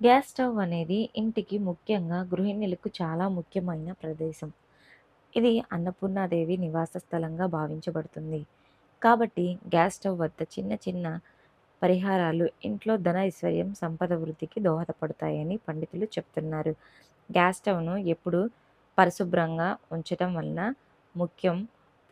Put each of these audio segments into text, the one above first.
Gas stove అనేది ఇంటికి ముఖ్యంగా గృహిణులకు చాలా ముఖ్యమైన ప్రదేశం. ఇది అన్నపూర్ణాదేవి నివాస స్థలంగా భావించబడుతుంది. కాబట్టి గ్యాస్ స్టవ్ వద్ద చిన్న చిన్న పరిహారాలు ఇంట్లో ధన ఐశ్వర్యం సంపద వృద్ధికి దోహదపడతాయని పండితులు చెప్తున్నారు. గ్యాస్ స్టవ్ను ఎప్పుడు పరిశుభ్రంగా ఉంచటం వలన ముఖ్యం.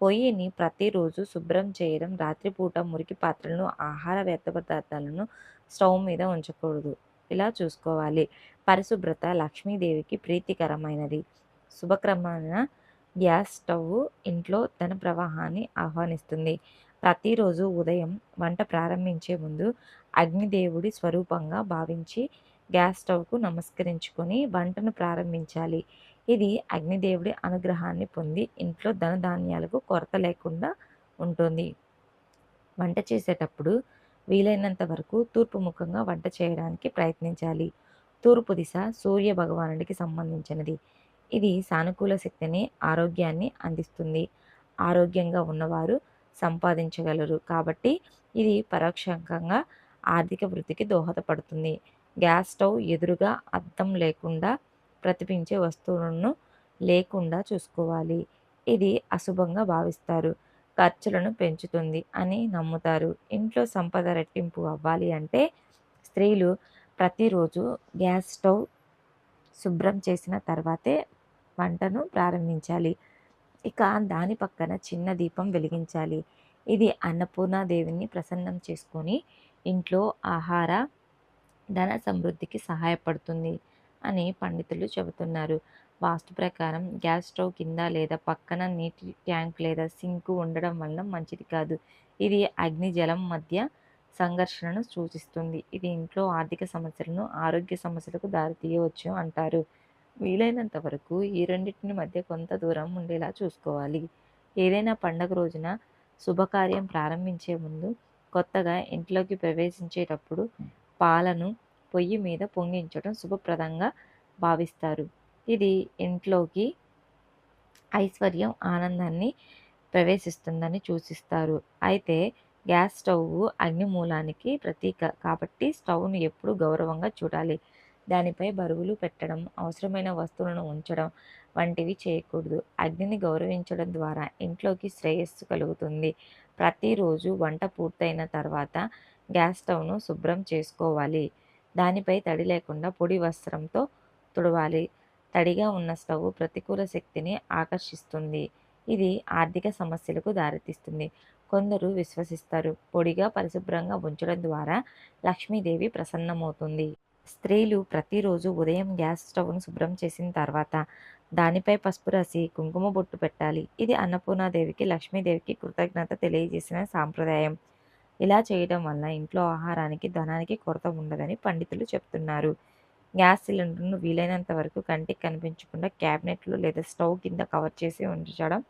పొయ్యిని ప్రతిరోజు శుభ్రం చేయడం రాత్రిపూట మురికి పాత్రలను ఆహార వ్యర్థ పదార్థాలను స్టవ్ మీద ఉంచకూడదు. ఇలా చూసుకోవాలి. పరిశుభ్రత లక్ష్మీదేవికి ప్రీతికరమైనది. శుభక్రమమైన గ్యాస్ స్టవ్ ఇంట్లో ధన ప్రవాహాన్ని ఆహ్వానిస్తుంది. ప్రతిరోజు ఉదయం వంట ప్రారంభించే ముందు అగ్నిదేవుడి స్వరూపంగా భావించి గ్యాస్ స్టవ్కు నమస్కరించుకొని వంటను ప్రారంభించాలి. ఇది అగ్నిదేవుడి అనుగ్రహాన్ని పొంది ఇంట్లో ధనధాన్యాలకు కొరత లేకుండా ఉంటుంది. వంట చేసేటప్పుడు వీలైనంత వరకు తూర్పు ముఖంగా వంట చేయడానికి ప్రయత్నించాలి. తూర్పు దిశ సూర్య భగవానుడికి సంబంధించినది. ఇది సానుకూల శక్తిని ఆరోగ్యాన్ని అందిస్తుంది. ఆరోగ్యంగా ఉన్నవారు సంపాదించగలరు. కాబట్టి ఇది పరోక్షంగా ఆర్థిక వృద్ధికి దోహదపడుతుంది. గ్యాస్ స్టవ్ ఎదురుగా అద్దం లేకుండా ప్రతిపించే వస్తువులను లేకుండా చూసుకోవాలి. ఇది అశుభంగా భావిస్తారు. ఖర్చులను పెంచుతుంది అని నమ్ముతారు. ఇంట్లో సంపద రెట్టింపు అవ్వాలి అంటే స్త్రీలు ప్రతిరోజు గ్యాస్ స్టవ్ శుభ్రం చేసిన తర్వాతే వంటను ప్రారంభించాలి. ఇక దాని పక్కన చిన్న దీపం వెలిగించాలి. ఇది అన్నపూర్ణాదేవిని ప్రసన్నం చేసుకొని ఇంట్లో ఆహార ధన సమృద్ధికి సహాయపడుతుంది అని పండితులు చెబుతున్నారు. వాస్తు ప్రకారం గ్యాస్ స్టవ్ కింద లేదా పక్కన నీటి ట్యాంక్ లేదా సింక్ ఉండడం వలన మంచిది కాదు. ఇది అగ్ని జలం మధ్య సంఘర్షణను సూచిస్తుంది. ఇది ఇంట్లో ఆర్థిక సమస్యలను ఆరోగ్య సమస్యలకు దారితీయవచ్చు అంటారు. వీలైనంత వరకు ఈ రెండింటిని మధ్య కొంత దూరం ఉండేలా చూసుకోవాలి. ఏదైనా పండగ రోజున శుభకార్యం ప్రారంభించే ముందు కొత్తగా ఇంట్లోకి ప్రవేశించేటప్పుడు పాలను పొయ్యి మీద పొంగించడం శుభప్రదంగా భావిస్తారు. ఇది ఇంట్లోకి ఐశ్వర్యం ఆనందాన్ని ప్రవేశిస్తుందని సూచిస్తారు. అయితే గ్యాస్ స్టవ్ అగ్నిమూలానికి ప్రతీక కాబట్టి స్టవ్ను ఎప్పుడు గౌరవంగా చూడాలి. దానిపై బరువులు పెట్టడం అవసరమైన వస్తువులను ఉంచడం వంటివి చేయకూడదు. అగ్నిని గౌరవించడం ద్వారా ఇంట్లోకి శ్రేయస్సు కలుగుతుంది. ప్రతిరోజు వంట పూర్తయిన తర్వాత గ్యాస్ స్టవ్ను శుభ్రం చేసుకోవాలి. దానిపై తడి లేకుండా పొడి వస్త్రంతో తుడవాలి. తడిగా ఉన్న స్టవ్ ప్రతికూల శక్తిని ఆకర్షిస్తుంది. ఇది ఆర్థిక సమస్యలకు దారితీస్తుంది. కొందరు విశ్వసిస్తారు. పొడిగా పరిశుభ్రంగా ఉంచడం ద్వారా లక్ష్మీదేవి ప్రసన్నమవుతుంది. స్త్రీలు ప్రతిరోజు ఉదయం గ్యాస్ స్టవ్ను శుభ్రం చేసిన తర్వాత దానిపై పసుపు రాసి కుంకుమ బొట్టు పెట్టాలి. ఇది అన్నపూర్ణాదేవికి లక్ష్మీదేవికి కృతజ్ఞత తెలియజేసిన సాంప్రదాయం. ఇలా చేయడం వల్ల ఇంట్లో ఆహారానికి ధనానికి కొరత ఉండదని పండితులు చెప్తున్నారు. గ్యాస్ సిలిండర్ను వీలైనంత వరకు కంటికి కనిపించకుండా క్యాబినెట్లు లేదా స్టవ్ కింద కవర్ చేసి ఉంచడం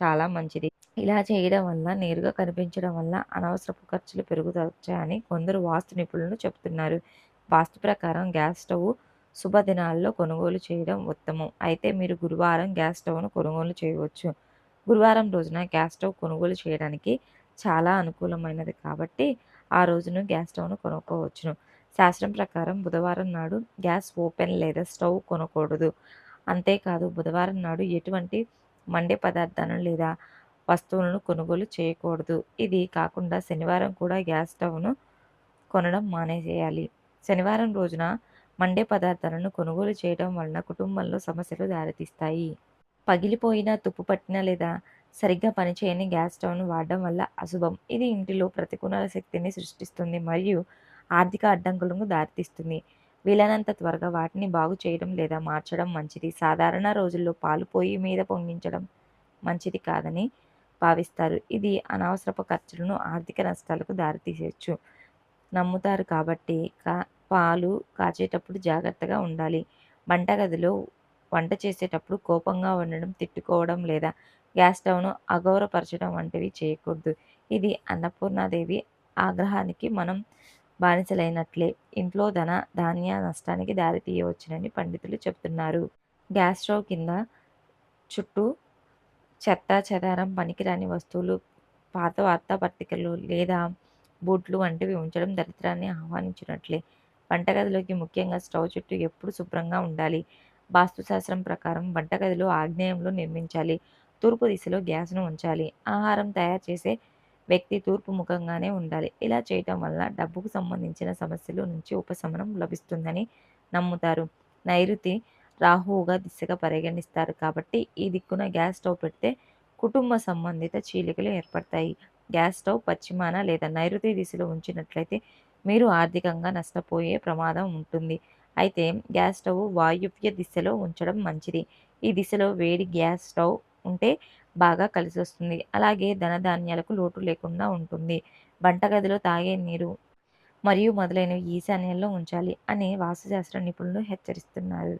చాలా మంచిది. ఇలా చేయడం వల్ల నేరుగా కనిపించడం వల్ల అనవసరపు ఖర్చులు పెరుగుతాయని కొందరు వాస్తు నిపుణులు చెప్తున్నారు వాస్తు ప్రకారం గ్యాస్ స్టవ్ శుభదినాల్లో కొనుగోలు చేయడం ఉత్తమం. అయితే మీరు గురువారం గ్యాస్ స్టవ్ను కొనుగోలు చేయవచ్చు. గురువారం రోజున గ్యాస్ స్టవ్ కొనుగోలు చేయడానికి చాలా అనుకూలమైనది కాబట్టి ఆ రోజును గ్యాస్ స్టవ్ను కొనుక్కోవచ్చును. శాస్త్రం ప్రకారం బుధవారం నాడు గ్యాస్ ఓపెన్ లేదా స్టవ్ కొనకూడదు. అంతేకాదు బుధవారం నాడు ఎటువంటి మండే పదార్థాలను లేదా వస్తువులను కొనుగోలు చేయకూడదు. ఇది కాకుండా శనివారం కూడా గ్యాస్ స్టవ్ను కొనడం మానేసేయాలి. శనివారం రోజున మండే పదార్థాలను కొనుగోలు చేయడం వలన కుటుంబంలో సమస్యలు దారితీస్తాయి. పగిలిపోయిన తుప్పు పట్టిన లేదా సరిగ్గా పనిచేయని గ్యాస్ స్టవ్ను వాడడం వల్ల అశుభం. ఇది ఇంటిలో ప్రతికూల శక్తిని సృష్టిస్తుంది మరియు ఆర్థిక అడ్డంకులకు దారితీస్తుంది. వీలైనంత త్వరగా వాటిని బాగు చేయడం లేదా మార్చడం మంచిది. సాధారణ రోజుల్లో పాలు పొయ్యి మీద పొంగించడం మంచిది కాదని భావిస్తారు. ఇది అనవసరపు ఖర్చులను ఆర్థిక నష్టాలకు దారితీసేయచ్చు నమ్ముతారు కాబట్టి కా పాలు కాచేటప్పుడు జాగ్రత్తగా ఉండాలి. వంటగదిలో వంట చేసేటప్పుడు కోపంగా ఉండడం తిట్టుకోవడం లేదా గ్యాస్ స్టవ్ను అగౌరవపరచడం వంటివి చేయకూడదు. ఇది అన్నపూర్ణాదేవి ఆగ్రహానికి మనం బానిసలైనట్లే. ఇంట్లో ధన ధాన్య నష్టానికి దారితీయవచ్చునని పండితులు చెబుతున్నారు. గ్యాస్ స్టవ్ కింద చుట్టూ చెత్త చెదారం పనికిరాని వస్తువులు పాత వార్తాపత్రికలు లేదా బూట్లు వంటివి ఉంచడం దరిద్రాన్ని ఆహ్వానించినట్లే. వంటగదిలోకి ముఖ్యంగా స్టవ్ చుట్టూ ఎప్పుడు శుభ్రంగా ఉండాలి. వాస్తుశాస్త్రం ప్రకారం వంటగదిలో ఆగ్నేయంలో నిర్మించాలి. తూర్పు దిశలో గ్యాస్ను ఉంచాలి. ఆహారం తయారు చేసే వ్యక్తి తూర్పు ముఖంగానే ఉండాలి. ఇలా చేయటం వల్ల డబ్బుకు సంబంధించిన సమస్యల నుంచి ఉపశమనం లభిస్తుందని నమ్ముతారు. నైరుతి రాహువుగా దిశగా పరిగణిస్తారు. కాబట్టి ఈ దిక్కున గ్యాస్ స్టవ్ పెడితే కుటుంబ సంబంధిత చీలికలు ఏర్పడతాయి. గ్యాస్ స్టవ్ పశ్చిమాన లేదా నైరుతి దిశలో ఉంచినట్లయితే మీరు ఆర్థికంగా నష్టపోయే ప్రమాదం ఉంటుంది. అయితే గ్యాస్ స్టవ్ వాయువ్య దిశలో ఉంచడం మంచిది. ఈ దిశలో వేడి గ్యాస్ స్టవ్ ఉంటే బాగా కలిసి వస్తుంది అలాగే ధనధాన్యాలకు లోటు లేకుండా ఉంటుంది. వంటగదిలో తాగే నీరు మరియు మొదలైనవి ఈశాన్యంలో ఉంచాలి అని వాస్తుశాస్త్ర నిపుణులు హెచ్చరిస్తున్నారు.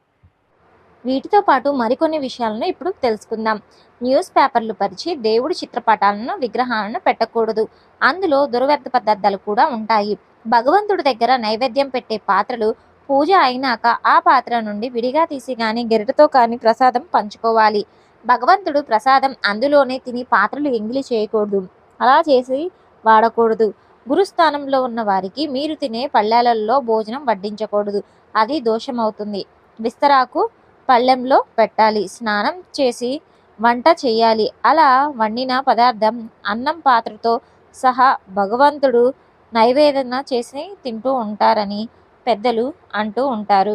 వీటితో పాటు మరికొన్ని విషయాలను ఇప్పుడు తెలుసుకుందాం. న్యూస్ పేపర్లు పరిచి దేవుడి చిత్రపటాలను విగ్రహాలను పెట్టకూడదు. అందులో దుర్వ్యర్థ పదార్థాలు కూడా ఉంటాయి. భగవంతుడి దగ్గర నైవేద్యం పెట్టే పాత్రలు పూజ అయినాక ఆ పాత్ర నుండి విడిగా తీసి కానీ గెరిటతో కానీ ప్రసాదం పంచుకోవాలి. భగవంతుడు ప్రసాదం అందులోనే తిని పాత్రలు ఎంగిలి చేయకూడదు. అలా చేసి వాడకూడదు. గురుస్థానంలో ఉన్న వారికి మీరు తినే పళ్ళెలలో భోజనం వడ్డించకూడదు. అది దోషమవుతుంది. విస్తరాకు పళ్ళెంలో పెట్టాలి. స్నానం చేసి వంట చేయాలి. అలా వండిన పదార్థం అన్నం పాత్రతో సహా భగవంతుడు నైవేదన చేసి తింటూ ఉంటారని పెద్దలు అంటూ ఉంటారు.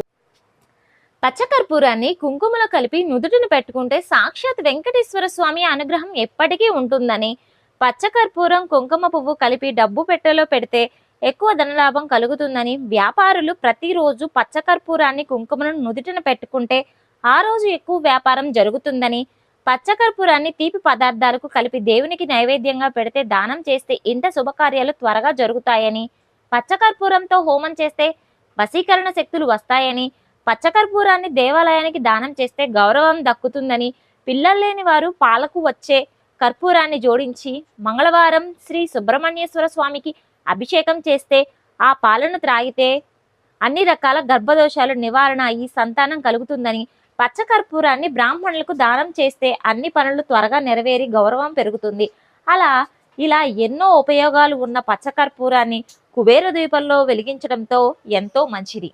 పచ్చకర్పూరాన్ని కుంకుమలో కలిపి నుదుటిని పెట్టుకుంటే సాక్షాత్ వెంకటేశ్వర స్వామి అనుగ్రహం ఎప్పటికీ ఉంటుందని. పచ్చకర్పూరం కుంకుమ పువ్వు కలిపి డబ్బు పెట్టెలో పెడితే ఎక్కువ ధనలాభం కలుగుతుందని వ్యాపారులు ప్రతిరోజు పచ్చకర్పూరాన్ని కుంకుమను నుదుటిన పెట్టుకుంటే ఆ రోజు ఎక్కువ వ్యాపారం జరుగుతుందని. పచ్చకర్పూరాన్ని తీపి పదార్థాలకు కలిపి దేవునికి నైవేద్యంగా పెడితే దానం చేస్తే ఇంట శుభకార్యాలు త్వరగా జరుగుతాయని. పచ్చకర్పూరంతో హోమం చేస్తే వశీకరణ శక్తులు వస్తాయని. పచ్చకర్పూరాన్ని దేవాలయానికి దానం చేస్తే గౌరవం దక్కుతుందని పిల్లలు లేని వారు పాలకు వచ్చే కర్పూరాన్ని జోడించి మంగళవారం శ్రీ సుబ్రహ్మణ్యేశ్వర స్వామికి అభిషేకం చేస్తే ఆ పాలను త్రాగితే అన్ని రకాల గర్భదోషాలు నివారణ అయ్యి సంతానం కలుగుతుందని పచ్చకర్పూరాన్ని బ్రాహ్మణులకు దానం చేస్తే అన్ని పనులు త్వరగా నెరవేరి గౌరవం పెరుగుతుంది. అలా ఇలా ఎన్నో ఉపయోగాలు ఉన్న పచ్చకర్పూరాన్ని కుబేర ద్వీపంలో వెలిగించడంతో ఎంతో మంచిది.